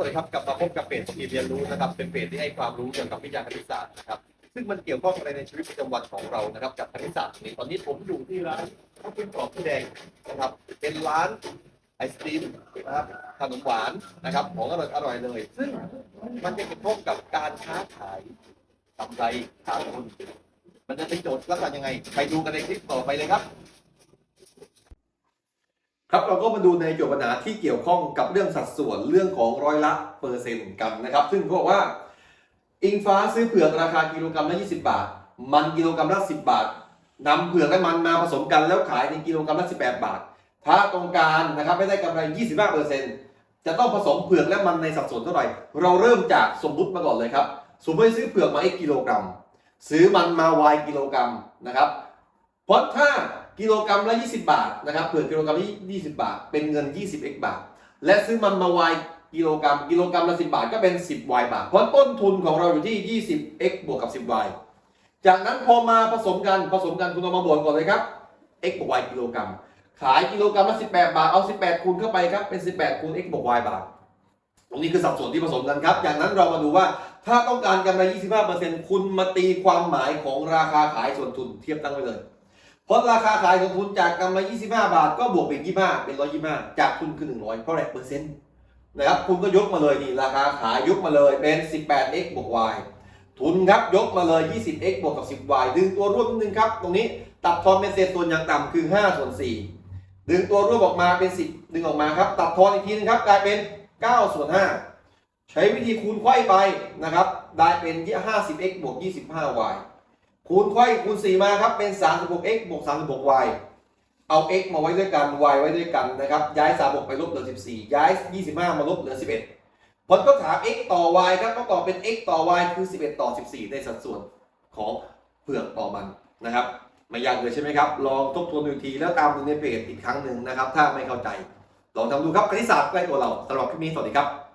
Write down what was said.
วัสดีครับกลับมาพบกับเพจทีมเรียนรู้นะครับเป็นเพจที่ให้ความรู้เกี่ยวกับวิทยาคณิตศาสตร์นะครับซึ่งมันเกี่ยวข้องอะไรในชีวิตประจำวันของเรานะครับกับคณิตศาสตร์นี้ตอนนี้ผมอยู่ที่ร้านข้าวปุ้นกรอบผู้แดงนะครับเป็นร้านไอศครีมนะครับขนมหวานนะครับของอร่อยอร่อยเลย ซึ่งมันจะเกี่ยวข้องกับการค้าขายกำไรขาดทุนมันจะเป็นโจทย์ลักษณะยังไง ไปดูกันในคลิปต่อไปเลยครับ ครับเราก็มาดูในโจทย์ปัญหาที่เกี่ยวข้องกับเรื่องสัดส่วนเรื่องของร้อยละเปอร์เซ็นต์กันนะครับ ซึ่งเขาบอกว่า อิงฟ้าซื้อเผือกราคากิโลกรัมละ 20 บาท มันกิโลกรัมละ 10 บาทนำเผือกและมันมาผสมกันแล้วขายในกิโลกรัมละ 18 บาท ถ้าตรงการนะครับไม่ได้กำไร 25เปอร์เซ็นต์จะต้องผสมเผือกและมันในสัดส่วนเท่าไหร่ เราเริ่มจากสมมุติมาก่อนเลยครับ สมมติซื้อเผือกมา x กิโลกรัม ซื้อมันมา y กิโลกรัมนะครับ เพราะถ้ากิโลกรัมละ 20 บาทนะครับเผือกกิโลกรัมละ20 บาท เป็นเงิน 20x บาท และซื้อมันมา y กิโลกรัม กิโลกรัมละ 10 บาทก็เป็น 10y บาท เพราะต้นทุนของเราอยู่ที่ 20x บวกกับ 10y จากนั้นพอมาผสมกันผสมกันคุณเอามาบวกก่อนเลยครับ x บวก y กิโลกรัม ขายกิโลกรัมละ 18 บาท เอา 18 คูณเข้าไปครับ เป็น 18 คูณ x บวก y บาท ตรงนี้คือสัดส่วนที่ผสมกันครับ จากนั้นเรามาดูว่าถ้าต้องการกำไร 25%คุณมาตีความหมายของราคาขายส่วนทุนเทียบตั้งไว้เลย เพราะราคาขายส่วนทุนจากกำไร25 บาท ก็บวกเป็น 25 เป็น 125 จากทุนคือ 100 เพราะอะไรเปอร์เซ็นต์นะครับ คุณก็ยกมาเลยนี่ราคาขายยกมาเลยเป็น 18x บวก y ทุนครับยกมาเลย 20x บวกกับ 10y ดึงตัวร่วมนิดนึงครับ ตรงนี้ตัดทอนเป็นเศษส่วนอย่างต่ำคือ 5 ส่วน 4 ดึงตัวร่วมออกมาเป็น 10 ดึงออกมาครับ ตัดทอนอีกทีนึงครับกลายเป็น 9 ส่วน 5 ใช้วิธีคูณไขว้ไปนะครับ ได้เป็น 50x บวก 25y คูณไขว้คูณ 4 มาครับเป็น 36x บวก 36y เอา x มาไว้ด้วยกัน y ไว้ด้วยกันนะครับย้าย 36 ไปลบเหลือ 14 ย้าย 25 มาลบเหลือ 11 ผลก็ถาม x ต่อ y ครับต้องตอบเป็น x ต่อ y คือ 11 ต่อ 14 ในสัดส่วนของเผือกต่อมันนะครับไม่ยากเลยใช่ไหมครับ ลองทบทวนดูทีแล้วตามดูในเพจอีกครั้งหนึ่งนะครับ ถ้าไม่เข้าใจ ลองทำดูครับคณิตศาสตร์ใกล้ตัวเราสำหรับคลิปนี้สวัสดีครับ